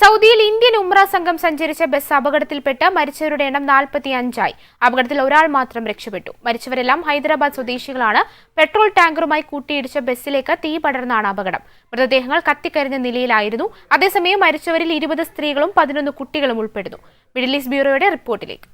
സൗദിയിൽ ഇന്ത്യൻ ഉംറ സംഘം സഞ്ചരിച്ച ബസ് അപകടത്തിൽപ്പെട്ട് മരിച്ചവരുടെ എണ്ണം നാൽപ്പത്തി അഞ്ചായി അപകടത്തിൽ ഒരാൾ മാത്രം രക്ഷപ്പെട്ടു. മരിച്ചവരെല്ലാം ഹൈദരാബാദ് സ്വദേശികളാണ്. പെട്രോൾ ടാങ്കറുമായി കൂട്ടിയിടിച്ച ബസ്സിലേക്ക് തീ പടർന്നാണ് അപകടം. മൃതദേഹങ്ങൾ കത്തിക്കരിഞ്ഞ നിലയിലായിരുന്നു. അതേസമയം മരിച്ചവരിൽ ഇരുപത് സ്ത്രീകളും പതിനൊന്ന് കുട്ടികളും ഉൾപ്പെടുന്നു. മിഡിൽ ഈസ്റ്റ് ബ്യൂറോയുടെ റിപ്പോർട്ടിലേക്ക്.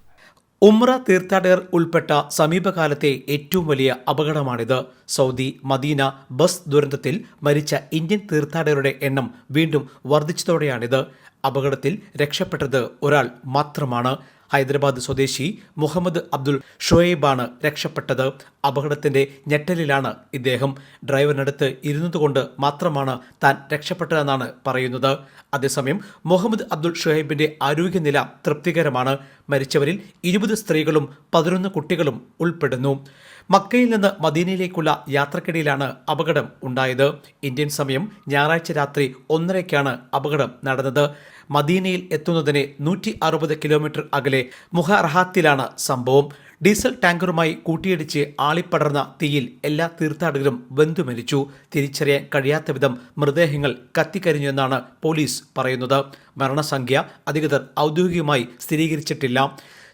ഉമ്ര തീർത്ഥാടകർ ഉൾപ്പെട്ട സമീപകാലത്തെ ഏറ്റവും വലിയ അപകടമാണിത്. സൗദി മദീന ബസ് ദുരന്തത്തിൽ മരിച്ച ഇന്ത്യൻ തീർത്ഥാടകരുടെ എണ്ണം വീണ്ടും വർദ്ധിച്ചതോടെയാണിത്. അപകടത്തിൽ രക്ഷപ്പെട്ടത് ഒരാൾ മാത്രമാണ്. ഹൈദരാബാദ് സ്വദേശി മുഹമ്മദ് അബ്ദുൾ ഷുഹൈബാണ് രക്ഷപ്പെട്ടത്. അപകടത്തിന്റെ ഞെട്ടലിലാണ് ഇദ്ദേഹം. ഡ്രൈവറിനടുത്ത് ഇരുന്നതുകൊണ്ട് മാത്രമാണ് താൻ രക്ഷപ്പെട്ടതെന്നാണ് പറയുന്നത്. അതേസമയം മുഹമ്മദ് അബ്ദുൾ ഷുഹൈബിന്റെ ആരോഗ്യനില തൃപ്തികരമാണ്. മരിച്ചവരിൽ ഇരുപത് സ്ത്രീകളും പതിനൊന്ന് കുട്ടികളും ഉൾപ്പെടുന്നു. മക്കയിൽ നിന്ന് മദീനയിലേക്കുള്ള യാത്രക്കിടയിലാണ് അപകടം ഉണ്ടായത്. ഇന്ത്യൻ സമയം ഞായറാഴ്ച രാത്രി ഒന്നരയ്ക്കാണ് അപകടം നടന്നത്. മദീനയിൽ എത്തുന്നതിന് നൂറ്റി അറുപത് കിലോമീറ്റർ അകലെ മുഹറഹാത്തിലാണ് സംഭവം. ഡീസൽ ടാങ്കറുമായി കൂട്ടിയിടിച്ച് ആളിപ്പടർന്ന തീയിൽ എല്ലാ തീർത്ഥാടകരും ബന്ധുമരിച്ചു. മരിച്ചു തിരിച്ചറിയാൻ കഴിയാത്ത വിധം മൃതദേഹങ്ങൾ കത്തിക്കരിഞ്ഞെന്നാണ് പോലീസ് പറയുന്നത്. മരണസംഖ്യ അധികൃതർ ഔദ്യോഗികമായി സ്ഥിരീകരിച്ചിട്ടില്ല.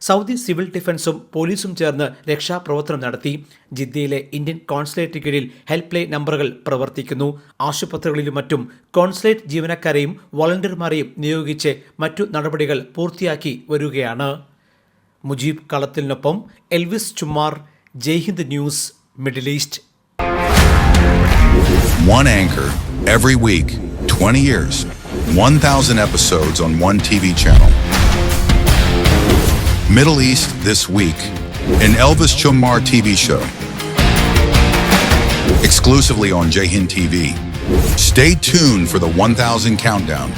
സൗദി സിവിൽ ഡിഫൻസും പോലീസും ചേർന്ന് രക്ഷാപ്രവർത്തനം നടത്തി. ജിദ്ദയിലെ ഇന്ത്യൻ കോൺസുലേറ്റ് കീഴിൽ ഹെൽപ്പ് ലൈൻ നമ്പറുകൾ പ്രവർത്തിക്കുന്നു. ആശുപത്രികളിലും മറ്റും കോൺസുലേറ്റ് ജീവനക്കാരെയും വോളണ്ടിയർമാരെയും നിയോഗിച്ച് മറ്റു നടപടികൾ പൂർത്തിയാക്കി വരികയാണ്. Mujeeb കളത്തിനൊപ്പം Elvis Chumar Jaihind news middle east. One anchor every week, 20 years, 1,000 episodes on one TV channel. Middle East This Week, an Elvis Chumar TV show. Exclusively on Jahin TV. Stay tuned for the 1,000 countdown